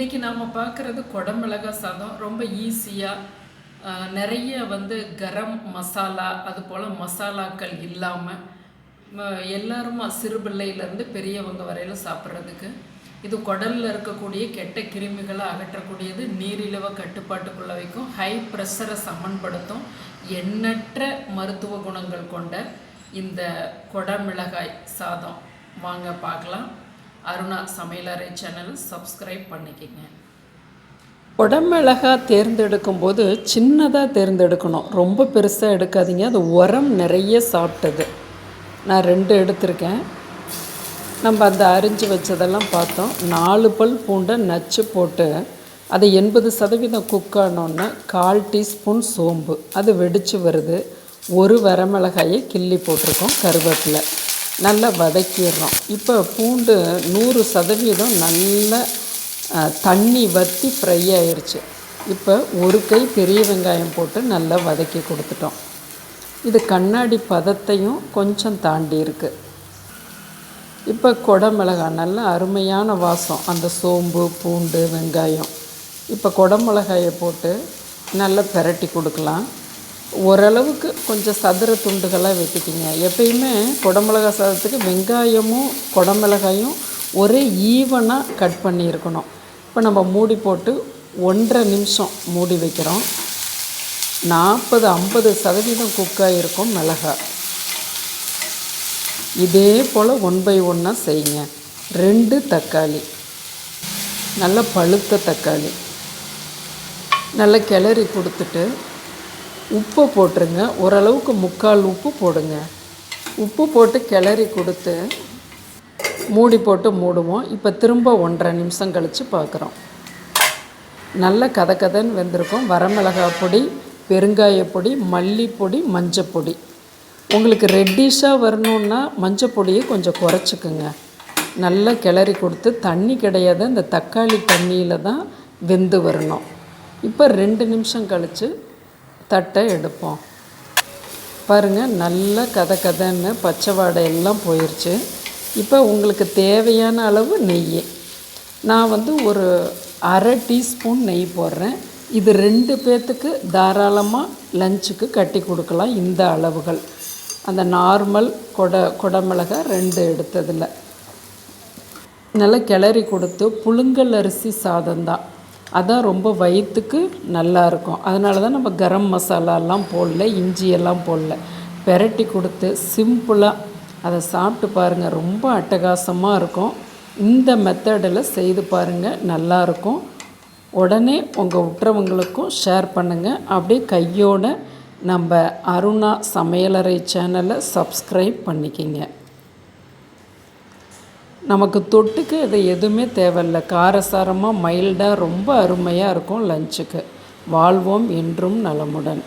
இன்றைக்கி நாம் பார்க்குறது குடமிளகா சாதம். ரொம்ப ஈஸியாக நிறைய வந்து கரம் மசாலா அது போல் மசாலாக்கள் இல்லாமல் எல்லாருமா சிறு பிள்ளையிலேருந்து பெரியவங்க வரையிலும் சாப்பிட்றதுக்கு. இது குடலில் இருக்கக்கூடிய கெட்ட கிருமிகளை அகற்றக்கூடியது நீரிழிவை கட்டுப்பாட்டுக்குள்ள வைக்கும். ஹை ப்ரெஷரை சமன்படுத்தும். எண்ணற்ற மருத்துவ குணங்கள் கொண்ட இந்த குடமிளகாய் சாதம். வாங்க பார்க்கலாம். அருணா சமையலறை சேனல் சப்ஸ்கிரைப் பண்ணிக்கங்க. குடமிளகா தேர்ந்தெடுக்கும் போது சின்னதாக தேர்ந்தெடுக்கணும். ரொம்ப பெருசாக எடுக்காதீங்க. அது உரம் நிறைய சாப்பிட்டது. நான் ரெண்டு எடுத்திருக்கேன். நம்ம அந்த அரிஞ்சு வச்சதெல்லாம் பார்த்தோம். நாலு பல் பூண்டை நச்சு போட்டு அதை எண்பது சதவீதம் குக் ஆனோன்னே கால் டீஸ்பூன் சோம்பு. அது வெடித்து வருது. ஒரு வரமிளகாயை கிள்ளி போட்டிருக்கோம் கருவேப்பிலை. நல்லா வதக்கிடுறோம். இப்போ பூண்டு நூறு சதவீதம் நல்ல தண்ணி வற்றி ஃப்ரை ஆயிடுச்சு இப்போ ஒரு கை பெரிய வெங்காயம் போட்டு நல்லா வதக்கி கொடுத்துட்டோம். இது கண்ணாடி பதத்தையும் கொஞ்சம் தாண்டி இருக்குது இப்போ குடமிளகாய் நல்ல அருமையான வாசம். அந்த சோம்பு பூண்டு வெங்காயம். இப்போ குடமிளகாயை போட்டு நல்லா பெரட்டி கொடுக்கலாம். ஓரளவுக்கு கொஞ்சம் சதுர துண்டுகளாக வெட்டிக்கிங்க எப்பயுமே குடமிளகா சாதத்துக்கு வெங்காயமும் குடமிளகாயும் ஒரே ஈவனாக கட் பண்ணியிருக்கணும். இப்போ நம்ம மூடி போட்டு ஒன்றரை நிமிஷம் மூடி வைக்கிறோம். நாற்பது ஐம்பது சதவீதம் குக்காக இருக்கும் மிளகாய். இதே போல் ஒன் பை ஒன்னாக செய்யுங்க. ரெண்டு தக்காளி. நல்ல பழுத்த தக்காளி. நல்லா கிளறி கொடுத்துட்டு உப்பு போட்டுருங்க. ஓரளவுக்கு முக்கால் உப்பு போடுங்க. உப்பு போட்டு கிளறி கொடுத்து மூடி போட்டு மூடுவோம். இப்போ திரும்ப ஒன்றரை நிமிஷம் கழித்து பார்க்குறோம் நல்ல கதை கதைன்னு வெந்திருக்கும். வரமிளகாய் பொடி பெருங்காய பொடி மல்லிப்பொடி மஞ்சப்பொடி உங்களுக்கு ரெட்டிஷாக வரணுன்னா மஞ்சப்பொடியை கொஞ்சம் குறைச்சிக்குங்க. நல்லா கிளறி கொடுத்து தண்ணி கிடையாது. இந்த தக்காளி தண்ணியில் தான் வெந்து வரணும். இப்போ ரெண்டு நிமிஷம் கழித்து தட்டை எடுப்போம். பாருங்கள் நல்ல கதை கதைன்னு பச்சை வாடை எல்லாம் போயிடுச்சு இப்போ உங்களுக்கு தேவையான அளவு நெய் நான் வந்து ஒரு அரை டீஸ்பூன் நெய் போடுறேன். இது ரெண்டு பேர்த்துக்கு தாராளமாக லஞ்சுக்கு கட்டி கொடுக்கலாம் இந்த அளவுகள். அந்த நார்மல் கொடை குடமிளகாய் ரெண்டு எடுத்ததில். நல்லா கிளறி கொடுத்து புழுங்கல் அரிசி சாதம் தான். அதான் ரொம்ப வயிற்றுக்கு நல்லாயிருக்கும் அதனால தான் நம்ம கரம் மசாலாலாம் போடல இஞ்சியெல்லாம் போடல. பெரட்டி கொடுத்து சிம்பிளாக அதை சாப்பிட்டு பாருங்கள் ரொம்ப அட்டகாசமாக இருக்கும். இந்த மெத்தடில் செய்து பாருங்கள் நல்லாயிருக்கும் உடனே உங்கள் உற்றவங்களுக்கும் ஷேர் பண்ணுங்கள் அப்படியே கையோட நம்ம அருணா சமையலறை சேனலை சப்ஸ்கிரைப் பண்ணிக்கிங்க. நமக்கு தொட்டுக்கு இது எதுவுமே தேவையில்ல. காரசாரமாக மைல்டாக ரொம்ப அருமையாக இருக்கும் லஞ்சுக்கு. வாழ்வோம் என்றும் நலமுடன்.